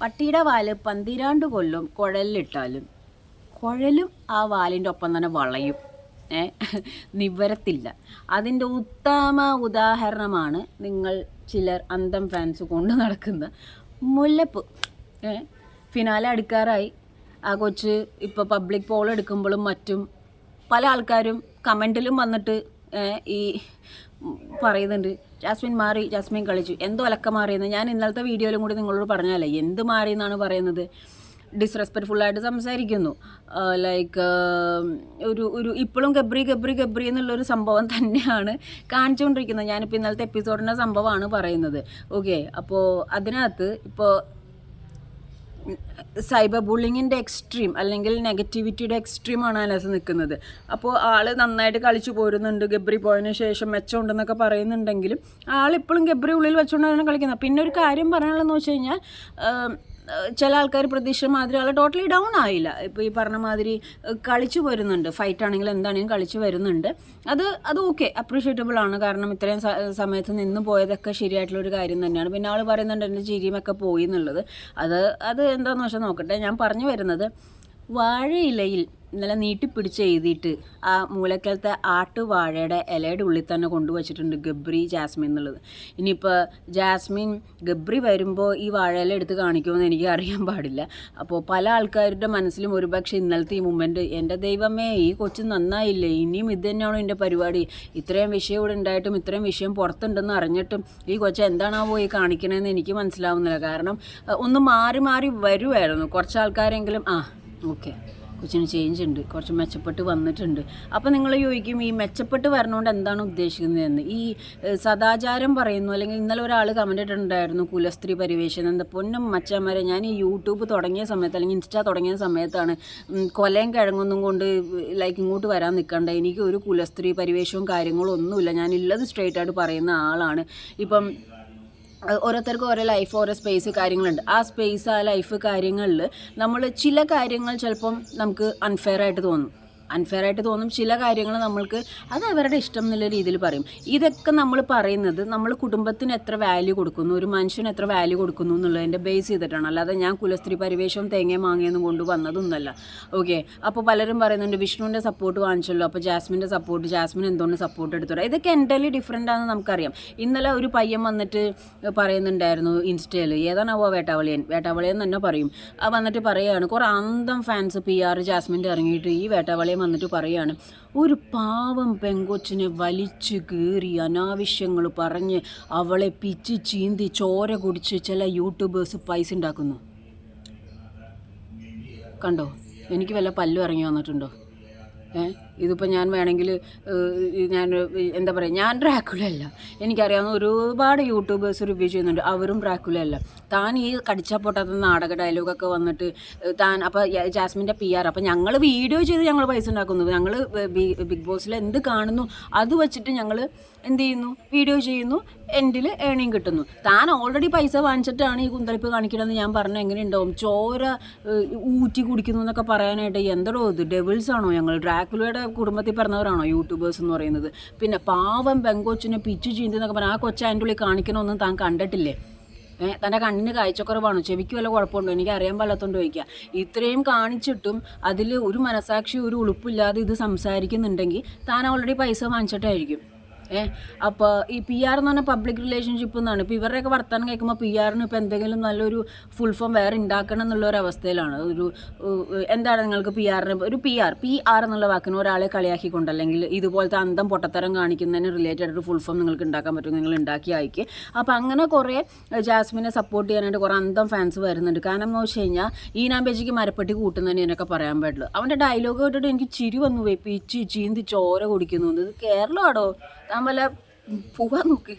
പട്ടിയുടെ വാൽ പന്തിരാണ്ട് കൊല്ലും കുഴലിലിട്ടാലും. കുഴലും ആ വാലിന്റെ ഒപ്പം തന്നെ വളയും. ഏ നിവരത്തില്ല. അതിന്റെ ഉത്തമ ഉദാഹരണമാണ് നിങ്ങൾ ചിലർ അന്തം ഫാൻസ് കൊണ്ട് നടക്കുന്ന മുല്ലപ്പ്. ഏ ഫിനാലെ അടുക്കാറായി. ആ കൊച്ച് ഇപ്പോൾ പബ്ലിക് പോൾ എടുക്കുമ്പോഴും മറ്റും പല ആൾക്കാരും കമന്റിലും വന്നിട്ട് ഈ പറയുന്നുണ്ട്. ജാസ്മിൻ മാറി ജാസ്മിൻ കളിച്ചു. എന്തോ അലക്ക മാറിയെന്ന്. ഞാൻ ഇന്നലത്തെ വീഡിയോയിലും കൂടി നിങ്ങളോട് പറഞ്ഞാലേ എന്ത് മാറി എന്നാണ് പറയുന്നത് ഡിസ്റെസ്പെക്റ്റ്ഫുള്ളായിട്ട് സംസാരിക്കുന്നു. ലൈക്ക് ഒരു ഒരു ഇപ്പോഴും ഗബ്രി ഗബ്രി ഗബ്രി എന്നുള്ളൊരു സംഭവം തന്നെയാണ് കാണിച്ചുകൊണ്ടിരിക്കുന്നത്. ഞാനിപ്പോൾ ഇന്നലത്തെ എപ്പിസോഡിന്റെ സംഭവമാണ് പറയുന്നത്. ഓക്കെ അപ്പോൾ അതിനകത്ത് ഇപ്പോൾ സൈബർ ബുള്ളിങ്ങിന്റെ എക്സ്ട്രീം അല്ലെങ്കിൽ നെഗറ്റിവിറ്റിയുടെ എക്സ്ട്രീമാണ് അതിനകത്ത് നിൽക്കുന്നത്. അപ്പോൾ ആൾ നന്നായിട്ട് കളിച്ചു പോരുന്നുണ്ട്. ഗബ്രി പോയതിന് ശേഷം മെച്ചമുണ്ടെന്നൊക്കെ പറയുന്നുണ്ടെങ്കിലും ആളിപ്പോഴും ഗബ്രി ഉള്ളിൽ വെച്ചുകൊണ്ടാണ് കളിക്കുന്നത്. പിന്നെ ഒരു കാര്യം പറയാനുള്ളതെന്ന് വെച്ച് കഴിഞ്ഞാൽ ചില ആൾക്കാർ പ്രതീക്ഷിച്ച മാതിരി ആൾ ടോട്ടലി ഡൗൺ ആയില്ല. ഇപ്പോൾ ഈ പറഞ്ഞ മാതിരി കളിച്ചു വരുന്നുണ്ട്. ഫൈറ്റ് ആണെങ്കിലും എന്താണെങ്കിലും കളിച്ചു വരുന്നുണ്ട്. അത് അത് ഓക്കെ അപ്രീഷിയേറ്റബിൾ ആണ്. കാരണം ഇത്രയും സമയത്ത് നിന്ന് പോയതൊക്കെ ശരിയായിട്ടുള്ള ഒരു കാര്യം തന്നെയാണ്. പിന്നെ ആൾ പറയുന്നുണ്ട് എന്റെ ചിരിയുമൊക്കെ പോയി എന്നുള്ളത്. അത് അത് എന്താണെന്ന് വെച്ചാൽ നോക്കട്ടെ. ഞാൻ പറഞ്ഞു വരുന്നത് വാഴയിലയിൽ ഇന്നലെ നീട്ടിപ്പിടിച്ച് എഴുതിയിട്ട് ആ മൂലക്കലത്തെ ആട്ടുവാഴയുടെ ഇലയുടെ ഉള്ളിൽ തന്നെ കൊണ്ടുവച്ചിട്ടുണ്ട് ഗബ്രി ജാസ്മിൻ എന്നുള്ളത്. ഇനിയിപ്പോൾ ജാസ്മിൻ ഗബ്രി വരുമ്പോൾ ഈ വാഴയില എടുത്ത് കാണിക്കുമെന്ന് എനിക്ക് അറിയാൻ പാടില്ല. അപ്പോൾ പല ആൾക്കാരുടെ മനസ്സിലും ഒരുപക്ഷെ ഇന്നലത്തെ ഈ മൂമെന്റ് എന്റെ ദൈവമേ ഈ കൊച്ചു നന്നായില്ലേ? ഇനിയും ഇത് തന്നെയാണോ എന്റെ പരിപാടി? ഇത്രയും വിഷയം ഇവിടെ ഉണ്ടായിട്ടും ഇത്രയും വിഷയം പുറത്തുണ്ടെന്ന് അറിഞ്ഞിട്ടും ഈ കൊച്ചു എന്താണാവോ പോയി കാണിക്കണമെന്ന് എനിക്ക് മനസ്സിലാവുന്നില്ല. കാരണം ഒന്ന് മാറി മാറി വരുമായിരുന്നു കുറച്ച് ആൾക്കാരെങ്കിലും ആ ഓക്കെ കൊച്ചിന് ചേഞ്ച് ഉണ്ട്. കുറച്ച് മെച്ചപ്പെട്ട് വന്നിട്ടുണ്ട്. അപ്പോൾ നിങ്ങൾ ചോദിക്കും ഈ മെച്ചപ്പെട്ട് വരണോണ്ട് എന്താണ് ഉദ്ദേശിക്കുന്നതെന്ന്? ഈ സദാചാരം പറയുന്നു അല്ലെങ്കിൽ ഇന്നലെ ഒരാൾ കമന്റ് ഇട്ടിട്ടുണ്ടായിരുന്നു കുലസ്ത്രീ പരിവേഷം എന്താ പൊന്നും മച്ചന്മാരെ ഞാൻ ഈ യൂട്യൂബ് തുടങ്ങിയ സമയത്ത് അല്ലെങ്കിൽ ഇൻസ്റ്റ തുടങ്ങിയ സമയത്താണ് കൊലയും കിഴങ്ങൊന്നും കൊണ്ട് ലൈക്ക് ഇങ്ങോട്ട് വരാൻ നിൽക്കണ്ട എനിക്ക് ഒരു കുലസ്ത്രീ പരിവേഷവും കാര്യങ്ങളും ഒന്നുമില്ല. ഞാൻ ഉള്ളത് സ്ട്രെയിറ്റ് ആയിട്ട് പറയുന്ന ആളാണ്. ഇപ്പം ഓരോരുത്തർക്കും ഓരോ ലൈഫ് ഓരോ സ്പേസ് കാര്യങ്ങളുണ്ട്. ആ സ്പേസ് ആ ലൈഫ് കാര്യങ്ങളിൽ നമ്മൾ ചില കാര്യങ്ങൾ ചിലപ്പം നമുക്ക് അൺഫെയർ ആയിട്ട് തോന്നും. അൺഫെയർ ആയിട്ട് തോന്നും ചില കാര്യങ്ങൾ നമ്മൾക്ക് അത് അവരുടെ ഇഷ്ടം എന്നുള്ള രീതിയിൽ പറയും. ഇതൊക്കെ നമ്മൾ പറയുന്നത് നമ്മൾ കുടുംബത്തിന് എത്ര വാല്യൂ കൊടുക്കുന്നു ഒരു മനുഷ്യന് എത്ര വാല്യൂ കൊടുക്കുന്നു എന്നുള്ളതിന്റെ ബേസ് ചെയ്തിട്ടാണ്. അല്ലാതെ ഞാൻ കുലസ്ത്രീ പരിവേഷം തേങ്ങയും മാങ്ങയെന്നും കൊണ്ട് വന്നതൊന്നുമല്ല ഓക്കെ അപ്പോൾ പലരും പറയുന്നുണ്ട് വിഷ്ണുവിന്റെ സപ്പോർട്ട് വാങ്ങിച്ചല്ലോ. അപ്പോൾ ജാസ്മിന്റെ സപ്പോർട്ട് ജാസ്മിൻ എന്തുകൊണ്ട് സപ്പോർട്ട് എടുത്തോളാം ഇതൊക്കെ എന്റലി ഡിഫറെന്റ് ആണെന്ന് നമുക്കറിയാം. ഇന്നലെ ഒരു പയ്യൻ വന്നിട്ട് പറയുന്നുണ്ടായിരുന്നു ഇൻസ്റ്റയിൽ ഏതാണാവോ വേട്ടാവളിയൻ? വേട്ടാവളിയൻ തന്നെ പറയും. വന്നിട്ട് പറയുകയാണ് കുറേ അന്തം ഫാൻസ് പി ആർ ജാസ്മിന്റെ ഇറങ്ങിയിട്ട് ഈ വേട്ടാവളിയൻ വന്നിട്ട് പറയുകയാണ് ഒരു പാവം പെങ്കൊച്ചിനെ വലിച്ചു കീറി അനാവശ്യങ്ങൾ പറഞ്ഞ് അവളെ പിച്ച് ചീന്തി ചോര കുടിച്ച് ചില യൂട്യൂബേഴ്സ് പൈസ ഉണ്ടാക്കുന്നു. കണ്ടോ? എനിക്ക് വല്ല പല്ലു ഇറങ്ങി വന്നിട്ടുണ്ടോ? ഏ? ഇതിപ്പോൾ ഞാൻ വേണമെങ്കിൽ ഞാൻ എന്താ പറയുക ഞാൻ ഡ്രാക്കുലല്ല എനിക്കറിയാവുന്ന ഒരുപാട് യൂട്യൂബേഴ്സ് റിവ്യൂ ചെയ്യുന്നുണ്ട്. അവരും ഡ്രാക്കുലല്ല താൻ ഈ കടിച്ചാൽ പൊട്ടാത്ത നാടക ഡയലോഗൊക്കെ വന്നിട്ട് താൻ അപ്പോൾ ജാസ്മിന്റെ പി ആർ അപ്പോൾ ഞങ്ങൾ വീഡിയോ ചെയ്ത് ഞങ്ങൾ പൈസ ഉണ്ടാക്കുന്നു. ഞങ്ങൾ ബിഗ് ബോസിൽ എന്ത് കാണുന്നു അത് വെച്ചിട്ട് ഞങ്ങൾ എന്ത് ചെയ്യുന്നു? വീഡിയോ ചെയ്യുന്നു. എൻഡിൽ ഏണിങ് കിട്ടുന്നു. താൻ ഓൾറെഡി പൈസ വാങ്ങിച്ചിട്ടാണ് ഈ കുന്തളിപ്പ് കാണിക്കണമെന്ന് ഞാൻ പറഞ്ഞ. എങ്ങനെ ഉണ്ടാവും ചോര ഊറ്റി കുടിക്കുന്നു എന്നൊക്കെ പറയാനായിട്ട് എന്തോ ഇത്? ഡെവിൾസ് ആണോ ഞങ്ങൾ ഡ്രാക്കുലയുടെ കുടുംബത്തിൽ പറഞ്ഞവരാണോ യൂട്യൂബേഴ്സ് എന്ന് പറയുന്നത്? പിന്നെ പാവം പെങ്കൊച്ചിനെ പിച്ചു ചീന്തി എന്നൊക്കെ പറഞ്ഞാൽ ആ കൊച്ചാന്റുള്ളിൽ അതിന്റെ ഉള്ളിൽ കാണിക്കണമെന്നും താൻ കണ്ടിട്ടില്ലേ? തന്റെ കണ്ണിന് കാഴ്ചക്കുറവാണോ? ചെവിക്ക് വല്ല കുഴപ്പമുണ്ടോ? എനിക്ക് അറിയാൻ പാടില്ലാത്തതുകൊണ്ട് ചോദിക്കുക ഇത്രയും കാണിച്ചിട്ടും അതിൽ ഒരു മനസാക്ഷി ഒരു ഉളുപ്പില്ലാതെ ഇത് സംസാരിക്കുന്നുണ്ടെങ്കിൽ താൻ ഓൾറെഡി പൈസ വാങ്ങിച്ചിട്ടായിരിക്കും. ഏ അപ്പോൾ ഈ പി ആർ എന്ന് പറഞ്ഞാൽ പബ്ലിക് റിലേഷൻഷിപ്പ് എന്നാണ് ഇപ്പോൾ ഇവരുടെയൊക്കെ വർത്തമാനം കേൾക്കുമ്പോൾ പി ആറിന് ഇപ്പോൾ എന്തെങ്കിലും നല്ലൊരു ഫുൾ ഫോം വേറെ ഉണ്ടാക്കണം എന്നുള്ള ഒരു അവസ്ഥയിലാണ്. ഒരു എന്താണ് നിങ്ങൾക്ക് പി ആറിന് ഒരു പി ആർ പി ആർ എന്നുള്ള വാക്കിന് ഒരാളെ കളിയാക്കിക്കൊണ്ട് അല്ലെങ്കിൽ ഇതുപോലത്തെ അന്തം പൊട്ടത്തരം കാണിക്കുന്നതിന് റിലേറ്റഡ് ഒരു ഫുൾ ഫോം നിങ്ങൾക്ക് ഉണ്ടാക്കാൻ പറ്റും നിങ്ങൾ ഉണ്ടാക്കി അയക്കുക അപ്പോൾ അങ്ങനെ കുറേ ജാസ്മിനെ സപ്പോർട്ട് ചെയ്യാനായിട്ട് കുറേ അന്തം ഫാൻസ് വരുന്നുണ്ട്. കാരണം എന്ന് വെച്ച് കഴിഞ്ഞാൽ ഈ നാമ്പേജിക്ക് മരപ്പെട്ടി കൂട്ടുന്നതിന് എന്നൊക്കെ പറയാൻ പറ്റുള്ളൂ അവന്റെ ഡയലോഗ് കേട്ടിട്ട് എനിക്ക് ചിരി വന്നു പോയി. പിച്ച് ചീന്തി ചോര കുടിക്കുന്നു. ഇത് मतलब फुगा मुकी.